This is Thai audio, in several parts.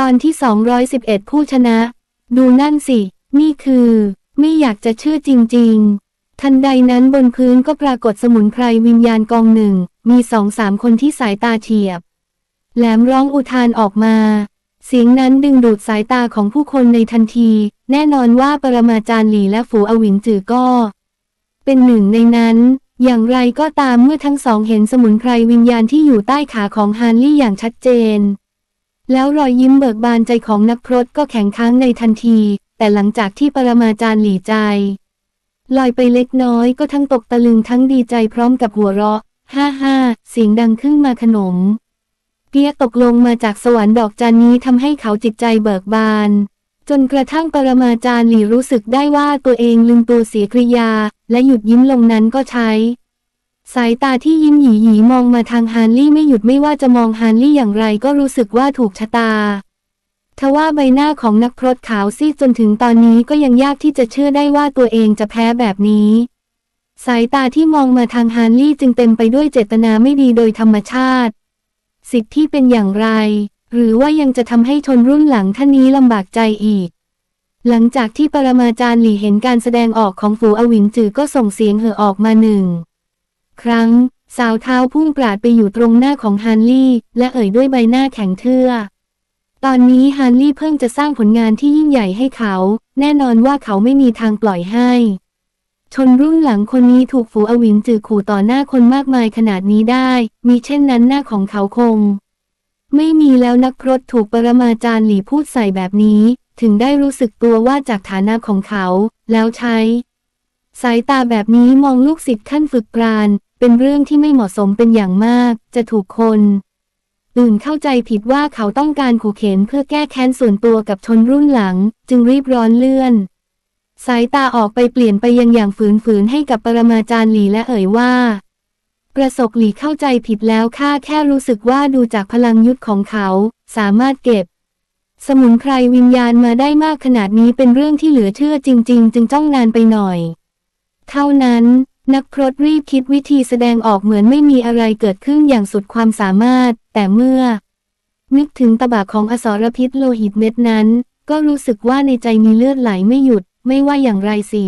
ตอนที่ 211 ผู้ชนะ ดูนั่นสิ นี่คือ ไม่อยากจะเชื่อจริง ๆ ทันใดนั้นบนพื้นก็ปรากฏสมุนไพรวิญญาณกองหนึ่ง มีสองสามคนที่สายตาเฉียบ แหลมร้องอุทานออกมา เสียงนั้นดึงดูดสายตาของผู้คนในทันที แน่นอนว่าปรมาจารย์หลีและฝูอวินจือก็ เป็นหนึ่งในนั้นอย่างไรก็ตามเมื่อทั้งสองเห็นสมุนไพรวิญญาณที่อยู่ใต้ขาของฮานลี่อย่างชัดเจน แล้วรอยยิ้มเบิกบานใจของนักพรตก็แข็งค้างในทันที แต่หลังจากที่ปรมาจารย์หลีใจลอยไปเล็กน้อยก็ทั้งตกตะลึงทั้งดีใจพร้อมกับหัวเราะ ฮ่าฮ่าเสียงดังขึ้นมาขนม เปียตกลงมาจากสวรรค์ดอกจันนี้ทำให้เขาจิตใจเบิกบาน จนกระทั่งปรมาจารย์หลีรู้สึกได้ว่าตัวเองลืมตัวเสียกริยา และหยุดยิ้มลงนั้นก็ใช้ สายตาที่ยิ้มหยีหยีมองมาทางฮานลี่ไม่หยุดไม่ว่าจะมองฮานลี่อย่างไรก็รู้สึกว่าถูกชะตา ทว่าใบหน้าของนักพรตขาวซีดจนถึงตอนนี้ก็ยังยากที่จะเชื่อได้ว่าตัวเองจะแพ้แบบนี้ สายตาที่มองมาทางฮานลี่จึงเต็มไปด้วยเจตนาไม่ดีโดยธรรมชาติ สิทธิ์ที่เป็นอย่างไร หรือว่ายังจะทำให้ชนรุ่นหลังท่านนี้ลำบากใจอีกหลังจากที่ปรมาจารย์หลี่เห็นการแสดงออกของฝูอวินจือก็ส่งเสียงเห่อออกมาหนึ่ง ครั้ง สาวเท้าพุ่งปราดไปอยู่ตรงหน้าของฮานลี่ และเอ่ยด้วยใบหน้าแข็งเทื่อ ตอนนี้ฮานลี่เพิ่งจะสร้างผลงานที่ยิ่งใหญ่ให้เขา แน่นอนว่าเขาไม่มีทางปล่อยให้ ชนรุ่นหลังคนนี้ถูกฝูอวินจือขู่ต่อหน้าคนมากมายขนาดนี้ได้ มีเช่นนั้นหน้าของเขาคง ไม่มีแล้วนักพรตถูกปรมาจารย์หลีพูดใส่แบบนี้ถึงได้รู้สึกตัวว่าจากฐานะของเขา แล้วใช้ สายตาแบบนี้มองลูกศิษย์ขั้นฝึกปราณ เป็นเรื่องที่ไม่เหมาะสมเป็นอย่างมาก จะถูกคนอื่นเข้าใจผิดว่าเขาต้องการขู่เข็นเพื่อแก้แค้นส่วนตัวกับชนรุ่นหลัง จึงรีบร้อนเลื่อน สายตาออกไปเปลี่ยนไปยังอย่างฝืนๆให้กับปรมาจารย์หลีและเอ่ยว่า ประสบหลีเข้าใจผิดแล้วข้าแค่รู้สึกว่าดูจากพลังยุทธของเขา สามารถเก็บ สมุนไพรวิญญาณมาได้มากขนาดนี้เป็นเรื่องที่เหลือเชื่อจริง ๆ จึงจ้องนานไปหน่อย เท่านั้น นักพรตรีบคิดวิธีแสดงออกเหมือนไม่มีอะไรเกิดขึ้นอย่างสุดความสามารถ แต่เมื่อ นึกถึงตบะของอสรพิษโลหิตเม็ดนั้น ก็รู้สึกว่าในใจมีเลือดไหลไม่หยุด ไม่ว่าอย่างไรสี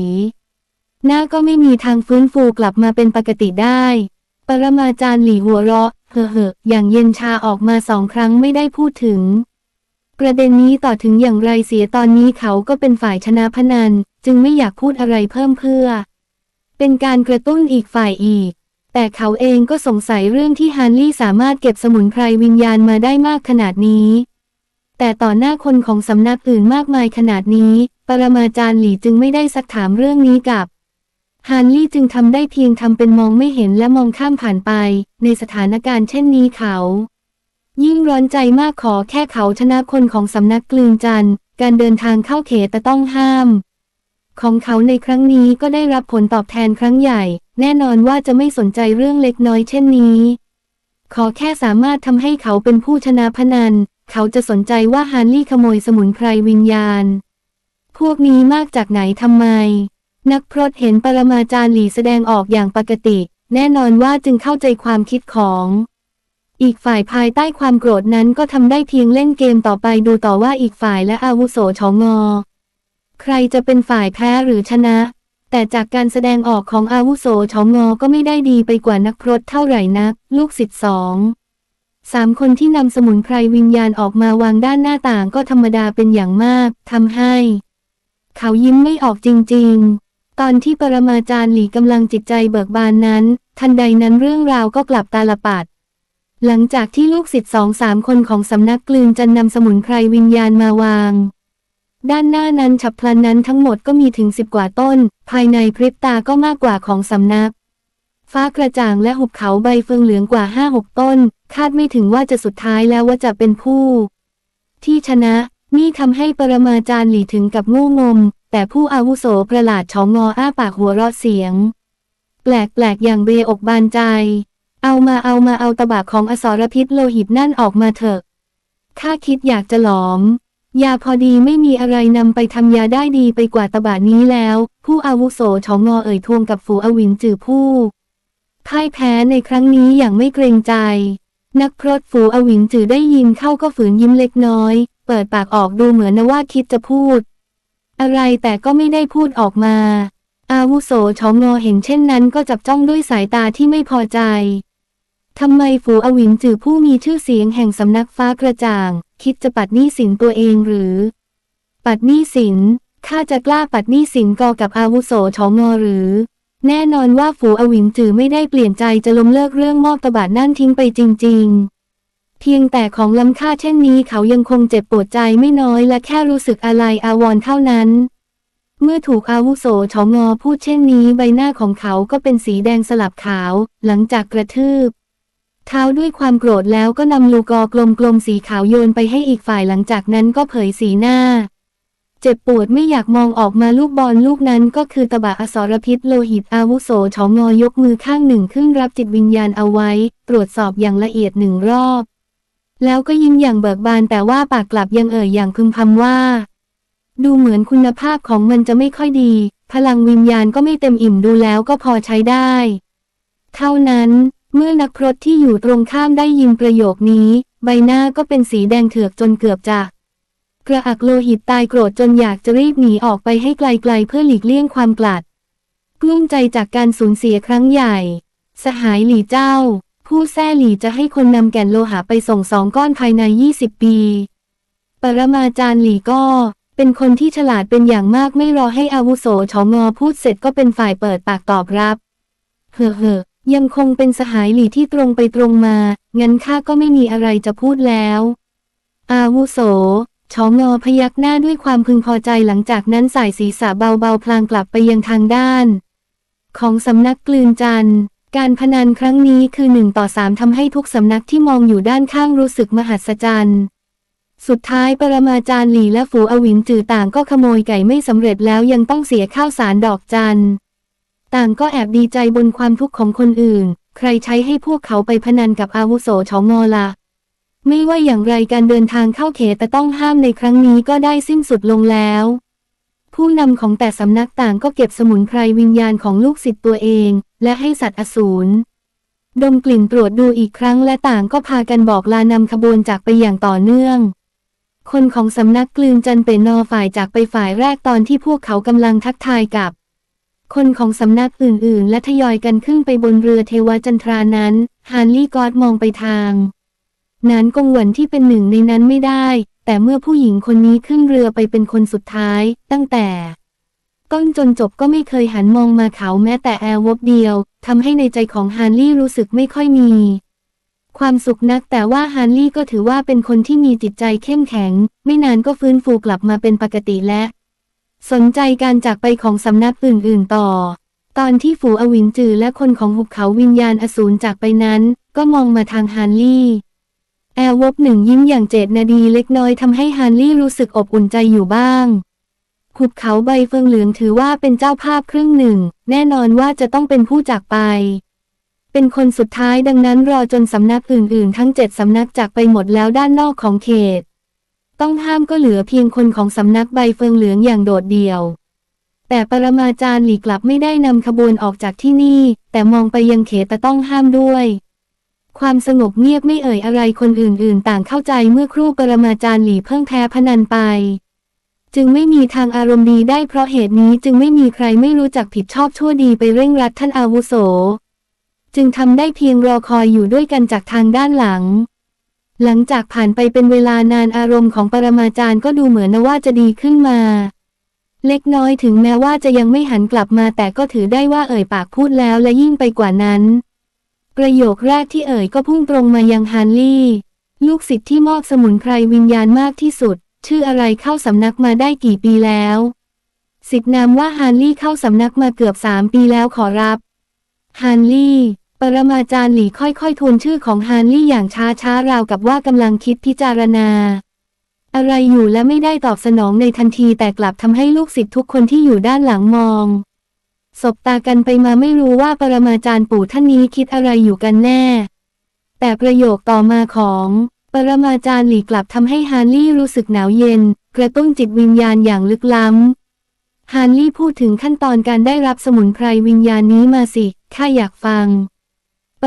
หน้าก็ไม่มีทางฟื้นฟูกลับมาเป็นปกติได้ ปรมาจารย์หลี่หัวเราะเฮ่อๆอย่างเย็นชาออกมาสองครั้งไม่ได้พูดถึง ประเด็นนี้ต่อถึงอย่างไรเสียตอนนี้เขาก็เป็นฝ่ายชนะพนัน จึงไม่อยากพูดอะไรเพิ่มเพื่อ เป็นการกระตุ้นอีกฝ่ายอีก แต่เขาเองก็สงสัยเรื่องที่ฮานลี่สามารถเก็บสมุนไพรวิญญาณมาได้มากขนาดนี้ แต่ต่อหน้าคนของสำนักอื่นมากมายขนาดนี้ ปรมาจารย์หลี่จึงไม่ได้สักถามเรื่องนี้กับฮานลี่จึงทำได้เพียงทำเป็นมองไม่เห็นและมองข้ามผ่านไป ในสถานการณ์เช่นนี้เขา ยิ่งร้อนใจมากขอแค่เขาชนะคนของสำนักกลืนจันทร์การเดินทางเข้าเขตแต่ต้องห้าม ของเขาในครั้งนี้ก็ได้รับผลตอบแทนครั้งใหญ่ แน่นอนว่าจะไม่สนใจเรื่องเล็กน้อยเช่นนี้ ขอแค่สามารถทำให้เขาเป็นผู้ชนะพนัน เขาจะสนใจว่าฮานลี่ขโมยสมุนไพรวิญญาณ พวกนี้มากจากไหนทำไม นักพรตเห็นปรมาจารย์หลีแสดงออกอย่างปกติ แน่นอนว่าจึงเข้าใจความคิดของอีกฝ่ายภายใต้ความโกรธนั้นก็ทำได้เพียงเล่นเกมต่อไปดูต่อว่าอีกฝ่ายและอาวุโสชองอ ใครจะเป็นฝ่ายแพ้หรือชนะ แต่จากการแสดงออกของอาวุโสชองอก็ไม่ได้ดีไปกว่านักพรตเท่าไหร่นัก ลูกศิษย์สองสามคนที่นำสมุนไพรวิญญาณออกมาวางด้านหน้าต่างก็ธรรมดาเป็นอย่างมากทำให้ เขายิ้มไม่ออกจริง ๆ ตอนที่ปรมาจารย์หลีกำลังจิตใจเบิกบานนั้น ทันใดนั้นเรื่องราวก็กลับตาลปัด หลังจากที่ลูกศิษย์สองสามคนของสำนักกลืนจันนำสมุนไพรวิญญาณมาวาง ด้านหน้านั้นฉับพลันนั้นทั้งหมดก็มีถึงสิบกว่าต้น ภายในพริบตาก็มากกว่าของสำนัก ฟ้ากระจ่างและหุบเขาใบเฟืองเหลืองกว่าห้าหกต้น คาดไม่ถึงว่าจะสุดท้ายแล้วว่าจะเป็นผู้ ที่ชนะ นี่ทำให้ปรมาจารย์หลีถึงกับงูงม แต่ผู้อาวุโสประหลาดชองงออ้าปากหัวเราะเสียง แปลกแปลกอย่างเบอกบานใจ เอามาเอามาเอาตะบะของอสรพิษโลหิตนั่นออกมาเถอะข้าคิดอยากจะหลอม ยาพอดีไม่มีอะไรนำไปทำยาได้ดีไปกว่าตบะนี้แล้ว ผู้อาวุโสชองงอเอ่ยทวงกับฝูอวินจือผู้พ่ายแพ้ในครั้งนี้อย่างไม่เกรงใจ นักพรตฝูอวินจือได้ยินเข้าก็ฝืนยิ้มเล็กน้อย เปิดปากออกดูเหมือนนว่าคิดจะพูด อะไรแต่ก็ไม่ได้พูดออกมา อาวุโสชองงอเห็นเช่นนั้นก็จับจ้องด้วยสายตาที่ไม่พอใจทำไมฝูอวินจือผู้มีชื่อเสียงแห่งสำนักฟ้ากระจ่าง คิดจะปัดหนี้สินตัวเองหรือ ปัดหนี้สินข้าจะกล้าปัดหนี้สินกอกับอาวุโสชองงอหรือ แน่นอนว่าฝูอวินจือไม่ได้เปลี่ยนใจจะล้มเลิกเรื่องมอบตบะนั่นทิ้งไปจริง ๆ เพียงแต่ของล้ำค่าเช่นนี้เขายังคงเจ็บปวดใจไม่น้อยและแค่รู้สึกอะไรอาวรเท่านั้น เมื่อถูกอาวุโสชองอพูดเช่นนี้ใบหน้าของเขาก็เป็นสีแดงสลับขาว หลังจากกระทืบ เท้าด้วยความโกรธแล้วก็นำลูกอกลมๆสีขาวโยนไปให้อีกฝ่ายหลังจากนั้นก็เผยสีหน้า เจ็บปวดไม่อยากมองออกมาลูกบอลลูกนั้นก็คือตบะอสรพิษโลหิตอาวุโสชองอยกมือข้างหนึ่งขึ้นรับจิตวิญญาณเอาไว้ ตรวจสอบอย่างละเอียดหนึ่งรอบ แล้วก็ยิ้มอย่างเบิกบานแต่ว่าปากกลับยังเอ่ยอย่างพึมพำว่า ดูเหมือนคุณภาพของมันจะไม่ค่อยดี พลังวิญญาณก็ไม่เต็มอิ่มดูแล้วก็พอใช้ได้ เท่านั้น เมื่อนักพรตที่อยู่ตรงข้ามได้ยินประโยคนี้ ใบหน้าก็เป็นสีแดงเถือกจนเกือบจะกระอักโลหิตตายโกรธจนอยากจะรีบหนีออกไปให้ไกลๆเพื่อหลีกเลี่ยงความกลัดกลุ้มใจจากการสูญเสียครั้งใหญ่ สหายหลีเจ้า ผู้แซ่หลีจะให้คนนำแก่นโลหะไปส่งสองก้อนภายใน 20 ปี ปรมาจารย์หลีก็เป็นคนที่ฉลาดเป็นอย่างมากไม่รอให้อาวุโสชองอพูดเสร็จก็เป็นฝ่ายเปิดปากตอบรับ เฮ่อเฮ่อ ยังคงเป็นสหายหลีที่ตรงไปตรงมา งั้นข้าก็ไม่มีอะไรจะพูดแล้ว อาวุโสชองอพยักหน้าด้วยความพึงพอใจหลังจากนั้นสายศีรษะเบาๆ พลางกลับไปยังทางด้าน ของสำนักกลืนจันทร์การพนันครั้งนี้คือหนึ่งต่อสามทำให้ทุกสำนักที่มองอยู่ด้านข้างรู้สึกมหัศจรรย์สุดท้ายปรมาจารย์หลีและฝูอวินจือต่างก็ขโมยไก่ไม่สำเร็จแล้วยังต้องเสียข้าวสารดอกจันทร์ ต่างก็แอบดีใจบนความทุกข์ของคนอื่น ใครใช้ให้พวกเขาไปพนันกับอาวุโสชองอละไม่ว่าอย่างไรการเดินทางเข้าเขตแต่ต้องห้ามในครั้งนี้ก็ได้สิ้นสุดลงแล้ว ผู้นำของแต่สำนักต่างก็เก็บสมุนไพรวิญญาณของลูกศิษย์ตัวเอง และให้สัตว์อสูรดมกลิ่นตรวจดูอีกครั้งและต่างก็พากันบอกลานำขบวนจากไปอย่างต่อเนื่อง คนของสำนักกลืนจันเป็นนอฝ่ายจากไปฝ่ายแรกตอนที่พวกเขากำลังทักทายกับ คนของสำนักอื่นๆ และทยอยกันขึ้นไปบนเรือเทวจันทรานั้น ฮานลี่กอดมองไปทางนานกงหวนที่เป็นหนึ่งในนั้นไม่ได้ แต่เมื่อผู้หญิงคนนี้ขึ้นเรือไปเป็นคนสุดท้าย ตั้งแต่ต้นจนจบก็ไม่เคยหันมองมาเขาแม้แต่แอร์วบเดียวทำให้ในใจของฮานลี่รู้สึกไม่ค่อยมี ความสุขนักแต่ว่าฮานลี่ก็ถือว่าเป็นคนที่มีจิตใจเข้มแข็ง ไม่นานก็ฟื้นฟูกลับมาเป็นปกติและ สนใจการจากไปของสำนักอื่นๆต่อ ตอนที่ฝูอวินจือและคนของหุบเขาวิญญาณอสูรจากไปนั้น ก็มองมาทางฮานลี่ แอร์วบหนึ่งยิ้มอย่างเจตนาดีเล็กน้อยทำให้ฮานลี่รู้สึกอบอุ่นใจอยู่บ้าง หุบเขาใบเฟิงเหลืองถือว่าเป็นเจ้าภาพครึ่งหนึ่ง แน่นอนว่าจะต้องเป็นผู้จากไป เป็นคนสุดท้ายดังนั้นรอจนสำนักอื่นๆ ทั้งเจ็ดสำนักจากไปหมดแล้วด้านนอกของเขต ต้องห้ามก็เหลือเพียงคนของสำนักใบเฟิงเหลืองอย่างโดดเดี่ยว แต่ปรมาจารย์หลีกลับไม่ได้นำขบวนออกจากที่นี่ แต่มองไปยังเขตแต่ต้องห้ามด้วยความสงบเงียบไม่เอ่ยอะไรคนอื่นๆ ต่างเข้าใจเมื่อครู่ปรมาจารย์หลีเพิ่งแพ้พนันไป จึงไม่มีทางอารมณ์ดีได้เพราะเหตุนี้จึงไม่มีใครไม่รู้จักผิดชอบชั่วดีไปเร่งรัดท่านอาวุโส จึงทำได้เพียงรอคอยอยู่ด้วยกันจากทางด้านหลัง หลังจากผ่านไปเป็นเวลานานอารมณ์ของปรมาจารย์ก็ดูเหมือนว่าจะดีขึ้นมา เล็กน้อยถึงแม้ว่าจะยังไม่หันกลับมาแต่ก็ถือได้ว่าเอ่ยปากพูดแล้วและยิ่งไปกว่านั้น ประโยคแรกที่เอ่ยก็พุ่งตรงมายังฮานลี่ ลูกศิษย์ที่มอบสมุนไพรวิญญาณมากที่สุด ชื่ออะไรเข้าสำนักมาได้กี่ปีแล้วสิทธินามว่าฮานลี่เข้าสำนักมาเกือบสามปีแล้วขอรับฮานลี่ ปรมาจารย์หลี่ค่อยๆทวนชื่อของฮานลี่อย่างช้าช้าๆราวกับว่ากำลังคิดพิจารณา อะไรอยู่และไม่ได้ตอบสนองในทันทีแต่กลับทำให้ลูกศิษย์ทุกคนที่อยู่ด้านหลังมอง สบตากันไปมาไม่รู้ว่าปรมาจารย์ปู่ท่านนี้คิดอะไรอยู่กันแน่ แต่ประโยคต่อมาของปรมาจารย์หลีกลับทำให้ฮานลี่รู้สึกหนาวเย็น กระตุ้นจิตวิญญาณอย่างลึกล้ำฮานลี่พูดถึงขั้นตอนการได้รับสมุนไพรวิญญาณนี้มาสิข้าอยากฟัง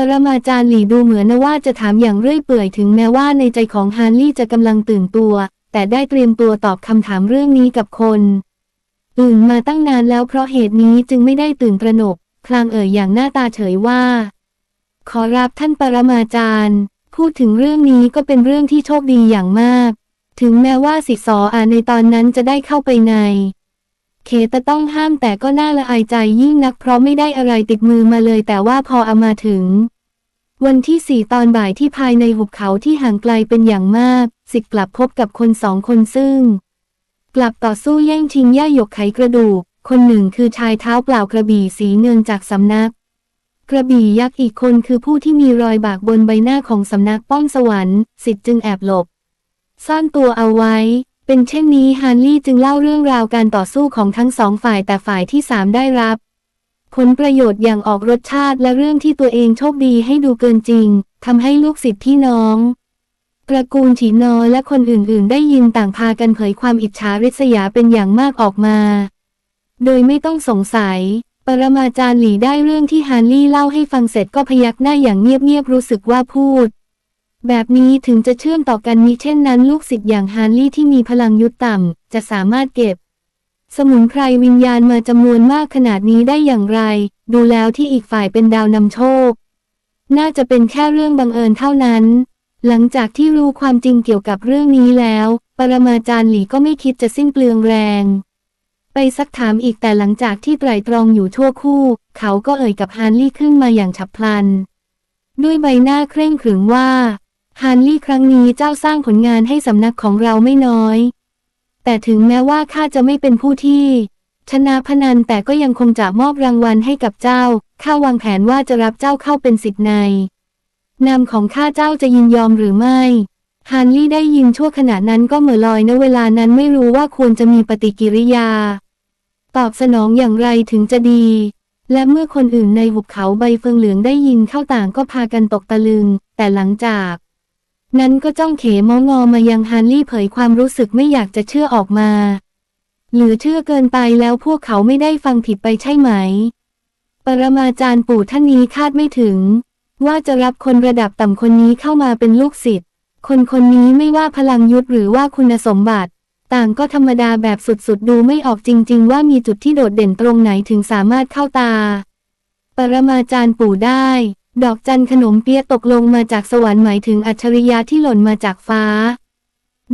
ปรมาจารย์หลีดูเหมือนว่าจะถามอย่างเรื่อยเปื่อยถึงแม้ว่าในใจของฮานลี่จะกำลังตื่นตัว แต่ได้เตรียมตัวตอบคำถามเรื่องนี้กับคนอื่นมาตั้งนานแล้วเพราะเหตุนี้จึงไม่ได้ตื่นตระหนก พลางเอ่ยอย่างหน้าตาเฉยว่า ขอรับท่านปรมาจารย์ พูดถึงเรื่องนี้ก็เป็นเรื่องที่โชคดีอย่างมาก ถึงแม้ว่าสิทธิสออาในตอนนั้นจะได้เข้าไปใน เขตะต้องห้ามแต่ก็น่าละอายใจยิ่งนักเพราะไม่ได้อะไรติดมือมาเลยแต่ว่าพอเอามาถึง วันที่สี่ตอนบ่ายที่ภายในหุบเขาที่ห่างไกลเป็นอย่างมาก สิทธิ์กลับพบกับคนสองคนซึ่ง กลับต่อสู้แย่งชิงย่าหยกไขกระดูก คนหนึ่งคือชายเท้าเปล่ากระบี่สีเงินจากสำนัก กระบี่ยักษ์อีกคนคือผู้ที่มีรอยบากบนใบหน้าของสำนักป้องสวรรค์สิทธิ์จึงแอบหลบ ซ่อนตัวเอาไว้ เป็นเช่นนี้ฮานลี่จึงเล่าเรื่องราวการต่อสู้ของทั้งสองฝ่ายแต่ฝ่ายที่สามได้รับ ผลประโยชน์อย่างออกรสชาติและเรื่องที่ตัวเองโชคดีให้ดูเกินจริงทำให้ลูกศิษย์พี่น้องตระกูลฉีนอและคนอื่นๆ ได้ยินต่างพากันเผยความอิจฉาริษยาเป็นอย่างมากออกมา โดยไม่ต้องสงสัย ปรมาจารย์หลี่ได้เรื่องที่ฮานลี่เล่าให้ฟังเสร็จก็พยักหน้าอย่างเงียบๆรู้สึกว่าพูด แบบนี้ถึงจะเชื่อมต่อกันมิเช่นนั้นลูกศิษย์อย่างฮานลี่ที่มีพลังยุทธต่ำ จะสามารถเก็บ สมุนไพรวิญญาณมาจำนวนมากขนาดนี้ได้อย่างไร ดูแล้วที่อีกฝ่ายเป็นดาวนำโชค น่าจะเป็นแค่เรื่องบังเอิญเท่านั้น หลังจากที่รู้ความจริงเกี่ยวกับเรื่องนี้แล้ว ปรมาจารย์หลี่ก็ไม่คิดจะสิ้นเปลืองแรง ไปซักถามอีกแต่หลังจากที่ไตรตรองอยู่ชั่วคู่ เขาก็เอ่ยกับฮานลี่ขึ้นมาอย่างฉับพลัน ด้วยใบหน้าเคร่งขรึมว่า ฮานลี่ครั้งนี้เจ้าสร้างผลงานให้สำนักของเราไม่น้อย แต่ถึงแม้ว่าข้าจะไม่เป็นผู้ที่ ชนะพนันแต่ก็ยังคงจะมอบรางวัลให้กับเจ้า ข้าวางแผนว่าจะรับเจ้าเข้าเป็นสิทธิ์ใน นามของข้าเจ้าจะยินยอมหรือไม่ฮานลี่ได้ยินชั่วขณะนั้นก็เหม่อลอยณเวลานั้นไม่รู้ว่าควรจะมีปฏิกิริยา ตอบสนองอย่างไรถึงจะดี และเมื่อคนอื่นในหุบเขาใบเฟิงเหลืองได้ยินเข้าต่างก็พากันตกตะลึง แต่หลังจาก นั้นก็จ้องเขมองอมายังฮานลี่เผยความรู้สึกไม่อยากจะเชื่อออกมา หรือเชื่อเกินไปแล้วพวกเขาไม่ได้ฟังผิดไปใช่ไหม ปรมาจารย์ปู่ท่านนี้คาดไม่ถึง ว่าจะรับคนระดับต่ำคนนี้เข้ามาเป็นลูกศิษย์ คนคนนี้ไม่ว่าพลังยุทธหรือว่าคุณสมบัติ ต่างก็ธรรมดาแบบสุดๆ ดูไม่ออกจริง ๆ ว่ามีจุดที่โดดเด่นตรงไหนถึงสามารถเข้าตา ปรมาจารย์ปู่ได้ ดอกจันขนมเปี๊ยะตกลงมาจากสวรรค์หมายถึงอัจฉริยะที่หล่นมาจากฟ้า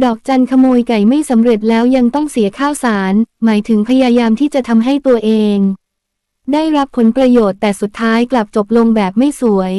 ดอกจันขโมยไก่ไม่สำเร็จแล้วยังต้องเสียข้าวสาร หมายถึงพยายามที่จะทำให้ตัวเอง ได้รับผลประโยชน์แต่สุดท้ายกลับจบลงแบบไม่สวย